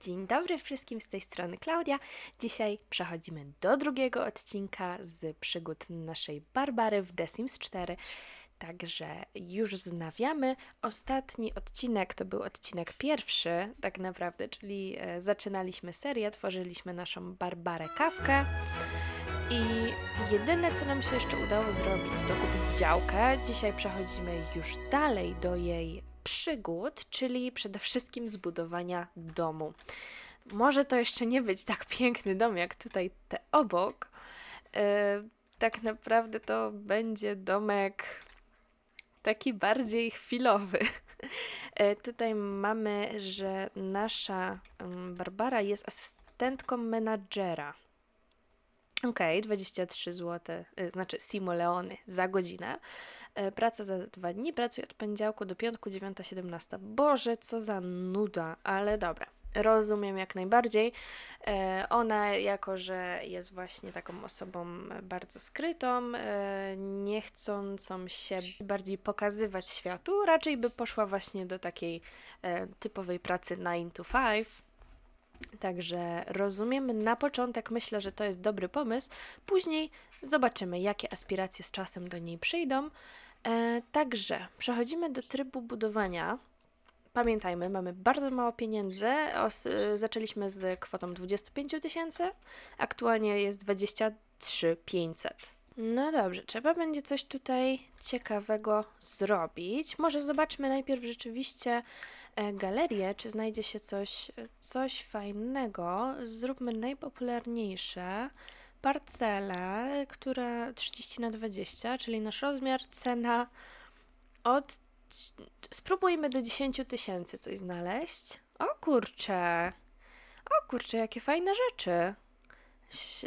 Dzień dobry wszystkim, z tej strony Klaudia. Dzisiaj przechodzimy do drugiego odcinka z przygód naszej Barbary w The Sims 4. Także już znawiamy. Ostatni odcinek to był odcinek pierwszy, tak naprawdę, czyli e, zaczynaliśmy serię, tworzyliśmy naszą Barbarę Kawkę. I jedyne, co nam się jeszcze udało zrobić, to kupić działkę. Dzisiaj przechodzimy już dalej do jej przygód, czyli przede wszystkim zbudowania domu. Może to jeszcze nie być tak piękny dom, jak tutaj te obok. E, tak naprawdę to będzie domek taki bardziej chwilowy. E, tutaj mamy, że nasza mm, Barbara jest asystentką menadżera. Okej, 23 zł, znaczy simoleony za godzinę. E, Praca za dwa dni, pracuję od poniedziałku do piątku, 9-17. Boże, co za nuda, ale dobra. Rozumiem jak najbardziej. E, Ona, jako że jest właśnie taką osobą bardzo skrytą, e, nie chcącą się bardziej pokazywać światu, raczej by poszła właśnie do takiej typowej pracy 9 to 5. Także rozumiem. Na początek myślę, że to jest dobry pomysł. Później zobaczymy, jakie aspiracje z czasem do niej przyjdą. E, także przechodzimy do trybu budowania. Pamiętajmy, mamy bardzo mało pieniędzy. Os, zaczęliśmy z kwotą 25 000 tysięcy, aktualnie jest 23 500. No dobrze, trzeba będzie coś tutaj ciekawego zrobić. Może zobaczmy najpierw rzeczywiście e, galerię, czy znajdzie się coś, coś fajnego. Zróbmy najpopularniejsze parcelę, która 30 na 20, czyli nasz rozmiar, cena od. Spróbujmy do 10 tysięcy coś znaleźć. O kurcze! O kurcze, jakie fajne rzeczy.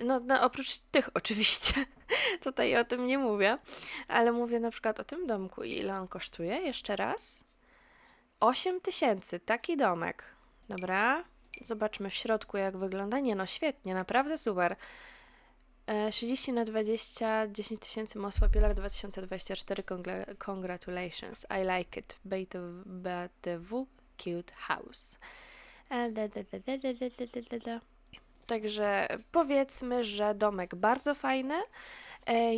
No, no oprócz tych oczywiście. Tutaj o tym nie mówię, ale mówię na przykład o tym domku. I Ile on kosztuje? Jeszcze raz. 8 tysięcy, taki domek. Dobra, zobaczmy w środku jak wygląda. Nie no, świetnie, naprawdę super. E, 30 na 20, 10 tysięcy Mosła, Pilar 2024, congratulations, I like it, BTW, cute house. Także powiedzmy, że domek bardzo fajny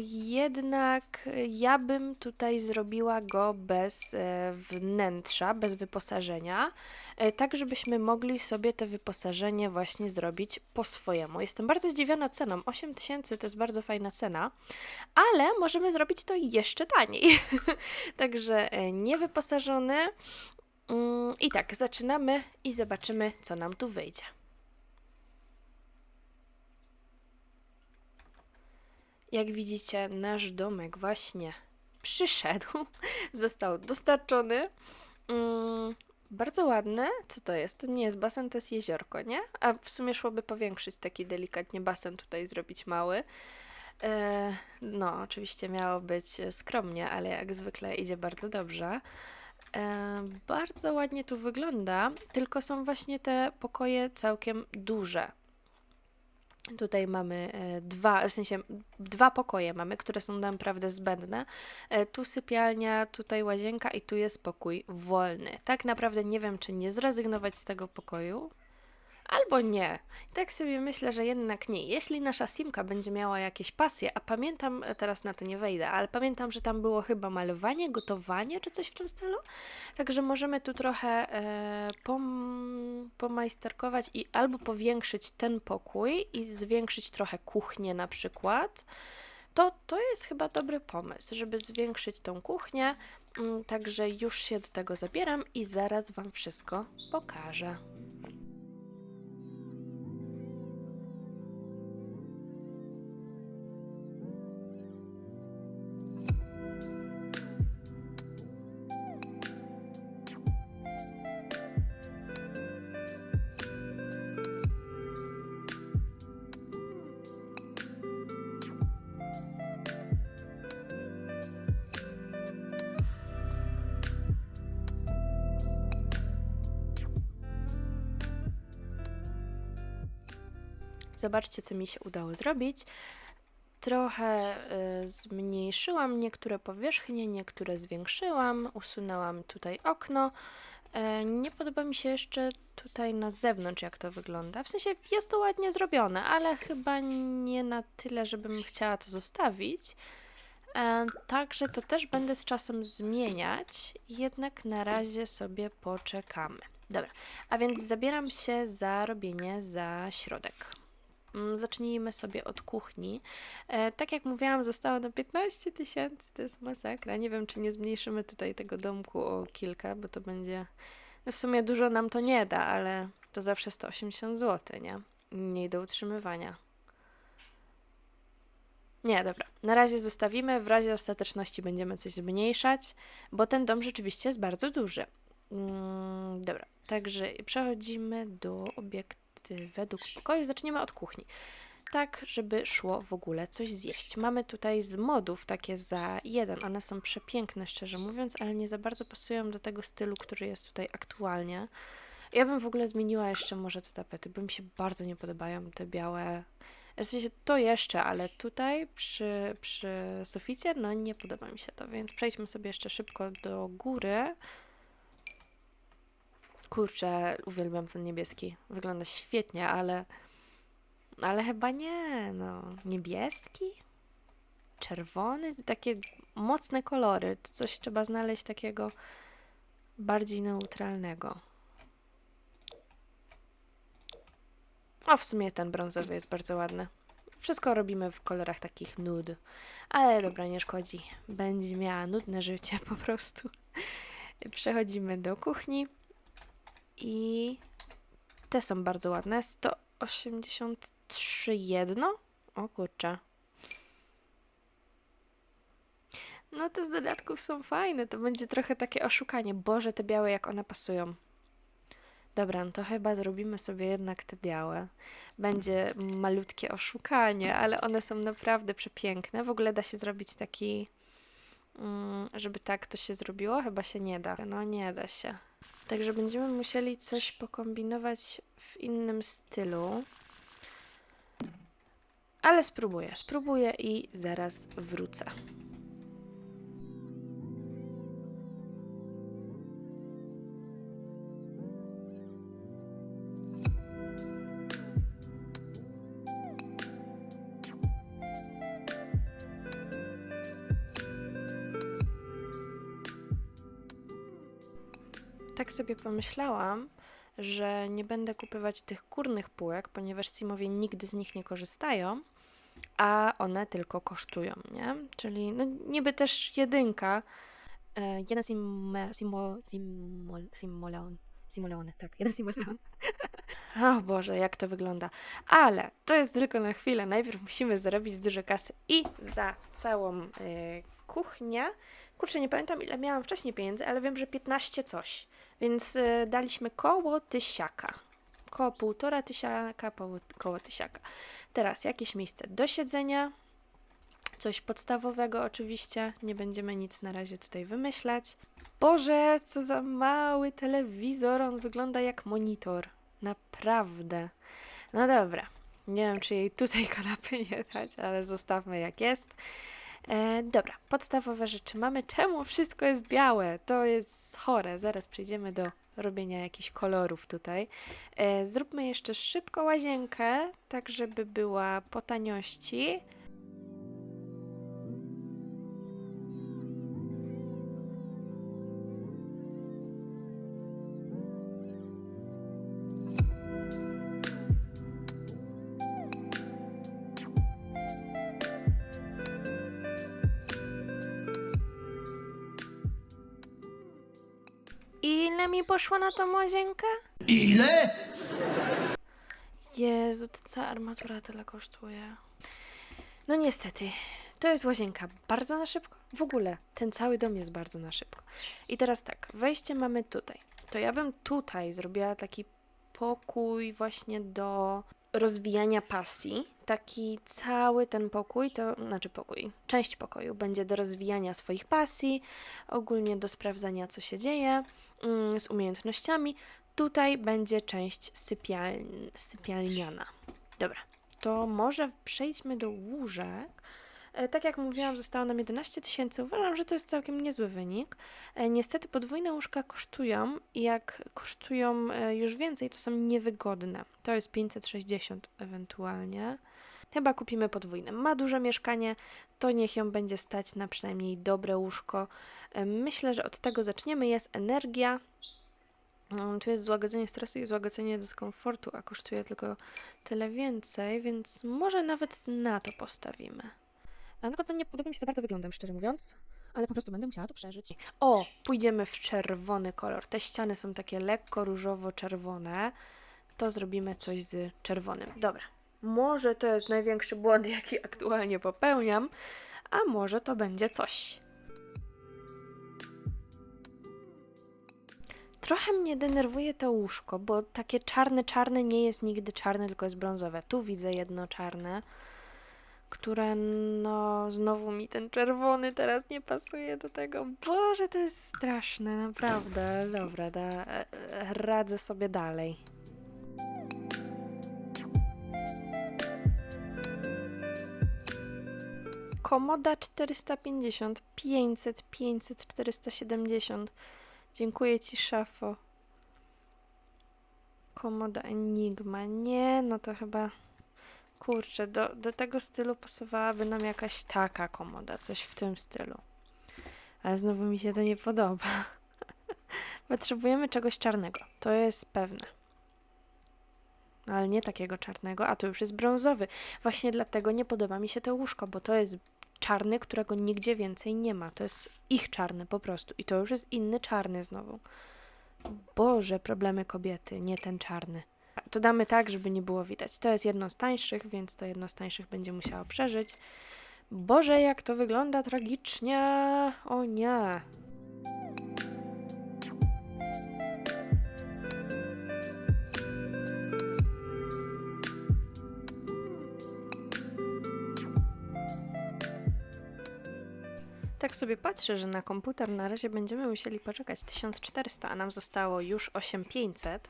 jednak ja bym tutaj zrobiła go bez e, wnętrza, bez wyposażenia, e, tak żebyśmy mogli sobie te wyposażenie właśnie zrobić po swojemu. Jestem bardzo zdziwiona ceną. 8 tysięcy to jest bardzo fajna cena, ale możemy zrobić to jeszcze taniej. Także e, niewyposażony. Mm, I tak, zaczynamy i zobaczymy, co nam tu wyjdzie. Jak widzicie, nasz domek właśnie przyszedł, został dostarczony. Mm, bardzo ładny. Co to jest? To nie jest basen, to jest jeziorko, nie? A w sumie szłoby powiększyć taki delikatnie basen, tutaj zrobić mały. E, no, oczywiście miało być skromnie, ale jak zwykle idzie bardzo dobrze. E, bardzo ładnie tu wygląda, tylko są właśnie te pokoje całkiem duże. Tutaj mamy e, dwa, w sensie dwa pokoje mamy, które są naprawdę zbędne. E, Tu sypialnia, tutaj łazienka i tu jest pokój wolny. Tak naprawdę nie wiem, czy nie zrezygnować z tego pokoju, albo nie. Tak sobie myślę, że jednak nie. Jeśli nasza Simka będzie miała jakieś pasje, a pamiętam, e, teraz na to nie wejdę, ale pamiętam, że tam było chyba malowanie, gotowanie czy coś w tym stylu. Także możemy tu trochę e, pom, pomajsterkować i albo powiększyć ten pokój i zwiększyć trochę kuchnię na przykład. To, to jest chyba dobry pomysł, żeby zwiększyć tą kuchnię. Mm, Także już się do tego zabieram i zaraz Wam wszystko pokażę. Zobaczcie, co mi się udało zrobić. Trochę y, zmniejszyłam niektóre powierzchnie, niektóre zwiększyłam, usunęłam tutaj okno. E, Nie podoba mi się jeszcze tutaj na zewnątrz, jak to wygląda. W sensie jest to ładnie zrobione, ale chyba nie na tyle, żebym chciała to zostawić. E, Także to też będę z czasem zmieniać, jednak na razie sobie poczekamy. Dobra, a więc zabieram się za robienie za środek. Mm, Zacznijmy sobie od kuchni. E, tak jak mówiłam, zostało na 15 tysięcy, to jest masakra. Nie wiem, czy nie zmniejszymy tutaj tego domku o kilka, bo to będzie. No w sumie dużo nam to nie da, ale to zawsze 180 zł, nie? Mniej do utrzymywania. Nie, dobra. Na razie zostawimy, w razie ostateczności będziemy coś zmniejszać, bo ten dom rzeczywiście jest bardzo duży. Mm, dobra, także przechodzimy do obiekty według pokoju. Zaczniemy od kuchni. Tak, żeby szło w ogóle coś zjeść. Mamy tutaj z modów takie za jeden. One są przepiękne, szczerze mówiąc, ale nie za bardzo pasują do tego stylu, który jest tutaj aktualnie. Ja bym w ogóle zmieniła jeszcze może te tapety, bo mi się bardzo nie podobają te białe. W sensie to jeszcze, ale tutaj przy, przy suficie, no nie podoba mi się to, więc przejdźmy sobie jeszcze szybko do góry. Kurczę, uwielbiam ten niebieski. Wygląda świetnie, ale. Ale chyba nie, no. Niebieski? Czerwony? Takie mocne kolory. Coś trzeba znaleźć takiego bardziej neutralnego. O, w sumie ten brązowy jest bardzo ładny. Wszystko robimy w kolorach takich nude. Ale dobra, nie szkodzi. Będzie miała nudne życie po prostu. Przechodzimy do kuchni. I te są bardzo ładne. 183 jedno? O kurczę. No te z dodatków są fajne. To będzie trochę takie oszukanie. Boże, te białe jak one pasują. Dobra, no to chyba zrobimy sobie jednak te białe. Będzie malutkie oszukanie, ale one są naprawdę przepiękne. W ogóle da się zrobić taki, żeby tak to się zrobiło? Chyba się nie da. No nie da się. Także będziemy musieli coś pokombinować w innym stylu. Ale spróbuję, spróbuję i zaraz wrócę. Tak sobie pomyślałam, że nie będę kupować tych górnych półek, ponieważ Simowie nigdy z nich nie korzystają, a one tylko kosztują, nie? Czyli no, niby też jedynka, e, jeden simo, simo, simo, simoleon, simoleon, tak, jeden simoleon. O Boże, jak to wygląda. Ale to jest tylko na chwilę. Najpierw musimy zarobić dużo kasy i za całą y, kuchnię. Kurczę, nie pamiętam ile miałam wcześniej pieniędzy, ale wiem, że 15 coś. Więc y, daliśmy koło tysiaka. Koło półtora tysiaka, koło tysiaka. Teraz jakieś miejsce do siedzenia. Coś podstawowego oczywiście. Nie będziemy nic na razie tutaj wymyślać. Boże, co za mały telewizor. On wygląda jak monitor. Naprawdę. No dobra. Nie wiem, czy jej tutaj kanapy nie dać, ale zostawmy jak jest. E, dobra, podstawowe rzeczy mamy. Czemu wszystko jest białe? To jest chore. Zaraz przejdziemy do robienia jakichś kolorów tutaj. E, zróbmy jeszcze szybko łazienkę, tak żeby była po taniości. Ile mi poszło na tą łazienkę? Ile? Jezu, ta cała armatura tyle kosztuje. No niestety, to jest łazienka bardzo na szybko. W ogóle ten cały dom jest bardzo na szybko. I teraz tak, wejście mamy tutaj. To ja bym tutaj zrobiła taki pokój właśnie do rozwijania pasji. Taki cały ten pokój, to znaczy pokój, część pokoju będzie do rozwijania swoich pasji, ogólnie do sprawdzania, co się dzieje z umiejętnościami. Tutaj będzie część sypial... sypialniana. Dobra, to może przejdźmy do łóżek. E, Tak jak mówiłam, zostało nam 11 tysięcy. Uważam, że to jest całkiem niezły wynik. E, Niestety podwójne łóżka kosztują i jak kosztują e, już więcej, to są niewygodne. To jest 560 ewentualnie. Chyba kupimy podwójne. Ma duże mieszkanie, to niech ją będzie stać na przynajmniej dobre łóżko. Myślę, że od tego zaczniemy. Jest energia. Mm, Tu jest złagodzenie stresu i złagodzenie dyskomfortu, a kosztuje tylko tyle więcej, więc może nawet na to postawimy. A na przykład nie podoba mi się za bardzo wyglądem, szczerze mówiąc, ale po prostu będę musiała to przeżyć. O, pójdziemy w czerwony kolor. Te ściany są takie lekko różowo-czerwone. To zrobimy coś z czerwonym. Dobra. Może to jest największy błąd, jaki aktualnie popełniam, a może to będzie coś. Trochę mnie denerwuje to łóżko, bo takie czarne, czarne nie jest nigdy czarne, tylko jest brązowe. Tu widzę jedno czarne, które no znowu mi ten czerwony teraz nie pasuje do tego. Boże, to jest straszne, naprawdę. Dobra, da, e, e, radzę sobie dalej. Komoda 450, 500, 500, 470. Dziękuję ci, szafo. Komoda Enigma. Nie, no to chyba. Kurczę, do, do tego stylu pasowałaby nam jakaś taka komoda, coś w tym stylu. Ale znowu mi się to nie podoba. Potrzebujemy czegoś czarnego, to jest pewne. Ale nie takiego czarnego, a to już jest brązowy. Właśnie dlatego nie podoba mi się to łóżko, bo to jest czarny, którego nigdzie więcej nie ma. To jest ich czarny po prostu. I to już jest inny czarny znowu. Boże, problemy kobiety, nie ten czarny. To damy tak, żeby nie było widać. To jest jedno z tańszych, więc to jedno z tańszych będzie musiało przeżyć. Boże, jak to wygląda tragicznie! O nie! Tak sobie patrzę, że na komputer na razie będziemy musieli poczekać 1400, a nam zostało już 8500.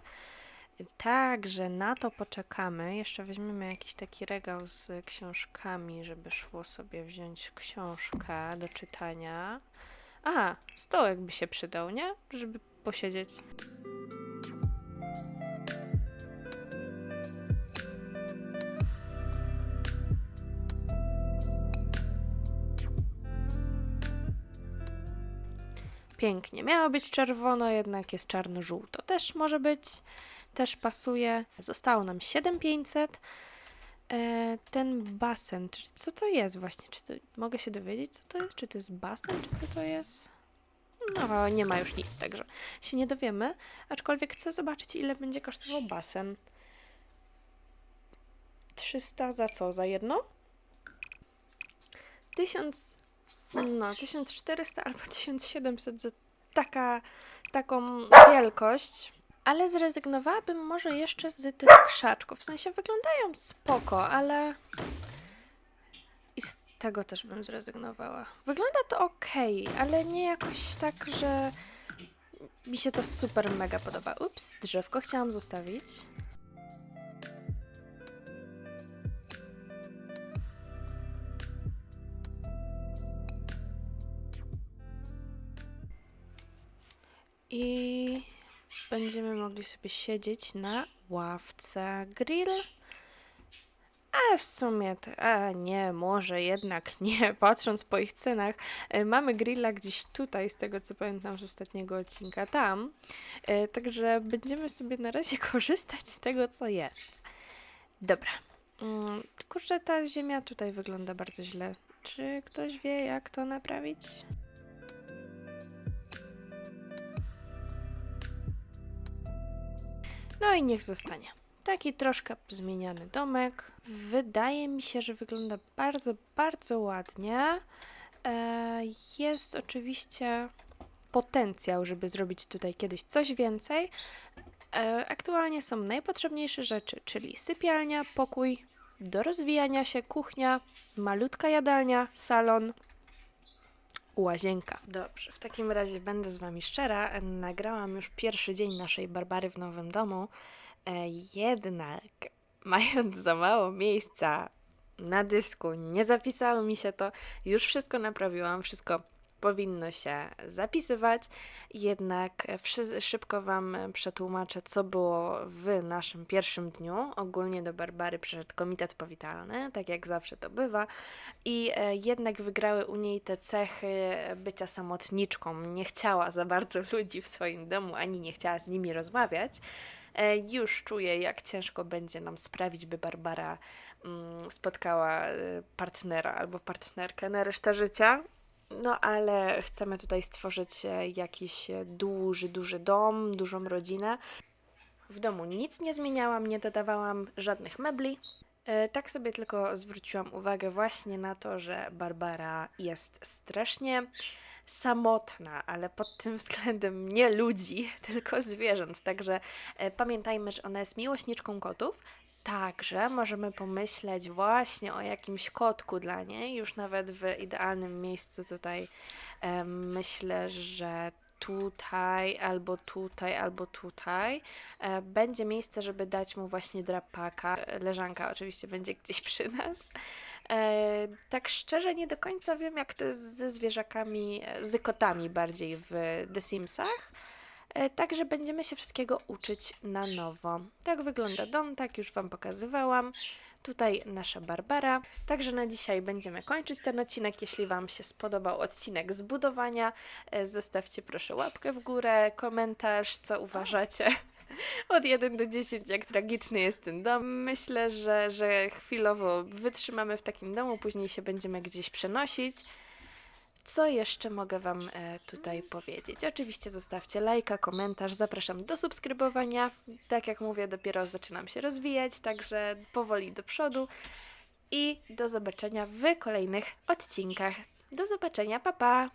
Także na to poczekamy. Jeszcze weźmiemy jakiś taki regał z książkami, żeby szło sobie wziąć książkę do czytania. A, stołek by się przydał, nie? Żeby posiedzieć. Pięknie. Miało być czerwono, jednak jest czarno-żółto. Też może być, też pasuje. Zostało nam 7500. E, ten basen, co to jest właśnie? Czy to, mogę się dowiedzieć, co to jest? Czy to jest basen, czy co to jest? No, nie ma już nic, także się nie dowiemy. Aczkolwiek chcę zobaczyć, ile będzie kosztował basen. 300 za co? Za jedno? 1000, no, 1400 albo 1700 za taka, taką wielkość. Ale zrezygnowałabym może jeszcze z tych krzaczków. W sensie wyglądają spoko, ale. I z tego też bym zrezygnowała. Wygląda to ok, ale nie jakoś tak, że mi się to super mega podoba. Ups, drzewko chciałam zostawić. I będziemy mogli sobie siedzieć na ławce. Grill? A w sumie, to, a nie, może jednak nie, patrząc po ich cenach. E, Mamy grilla gdzieś tutaj, z tego co pamiętam z ostatniego odcinka, tam. E, Także będziemy sobie na razie korzystać z tego, co jest. Dobra. Mm, Kurczę, ta ziemia tutaj wygląda bardzo źle. Czy ktoś wie, jak to naprawić? No i niech zostanie. Taki troszkę zmieniany domek. Wydaje mi się, że wygląda bardzo, bardzo ładnie. E, Jest oczywiście potencjał, żeby zrobić tutaj kiedyś coś więcej. E, Aktualnie są najpotrzebniejsze rzeczy, czyli sypialnia, pokój do rozwijania się, kuchnia, malutka jadalnia, salon, łazienka. Dobrze, w takim razie będę z Wami szczera. Nagrałam już pierwszy dzień naszej Barbary w nowym domu. E, jednak, mając za mało miejsca na dysku, nie zapisało mi się to. Już wszystko naprawiłam, wszystko powinno się zapisywać. Jednak szybko Wam przetłumaczę, co było w naszym pierwszym dniu. Ogólnie do Barbary przyszedł komitet powitalny, tak jak zawsze to bywa. I e, jednak wygrały u niej te cechy bycia samotniczką. Nie chciała za bardzo ludzi w swoim domu, ani nie chciała z nimi rozmawiać. E, Już czuję, jak ciężko będzie nam sprawić, by Barbara mm, spotkała e, partnera albo partnerkę na resztę życia. No, ale chcemy tutaj stworzyć e, jakiś e, duży, duży dom, dużą rodzinę. W domu nic nie zmieniałam, nie dodawałam żadnych mebli. E, Tak sobie tylko zwróciłam uwagę właśnie na to, że Barbara jest strasznie samotna, ale pod tym względem nie ludzi, tylko zwierząt. Także pamiętajmy, że ona jest miłośniczką kotów. Także możemy pomyśleć właśnie o jakimś kotku dla niej, już nawet w idealnym miejscu tutaj myślę, że tutaj, albo tutaj, albo tutaj e, będzie miejsce, żeby dać mu właśnie drapaka. Leżanka oczywiście będzie gdzieś przy nas. E, tak szczerze nie do końca wiem, jak to jest ze zwierzakami, z kotami bardziej w The Simsach. E, Także będziemy się wszystkiego uczyć na nowo. Tak wygląda dom, tak już Wam pokazywałam. Tutaj nasza Barbara. Także na dzisiaj będziemy kończyć ten odcinek. Jeśli Wam się spodobał odcinek z budowania, e, zostawcie proszę łapkę w górę, komentarz, co uważacie. Od 1 do 10, jak tragiczny jest ten dom. Myślę, że, że chwilowo wytrzymamy w takim domu, później się będziemy gdzieś przenosić. Co jeszcze mogę Wam e, tutaj powiedzieć? Oczywiście zostawcie lajka, komentarz, zapraszam do subskrybowania. Tak jak mówię, dopiero zaczynam się rozwijać, także powoli do przodu. I do zobaczenia w kolejnych odcinkach. Do zobaczenia, pa pa!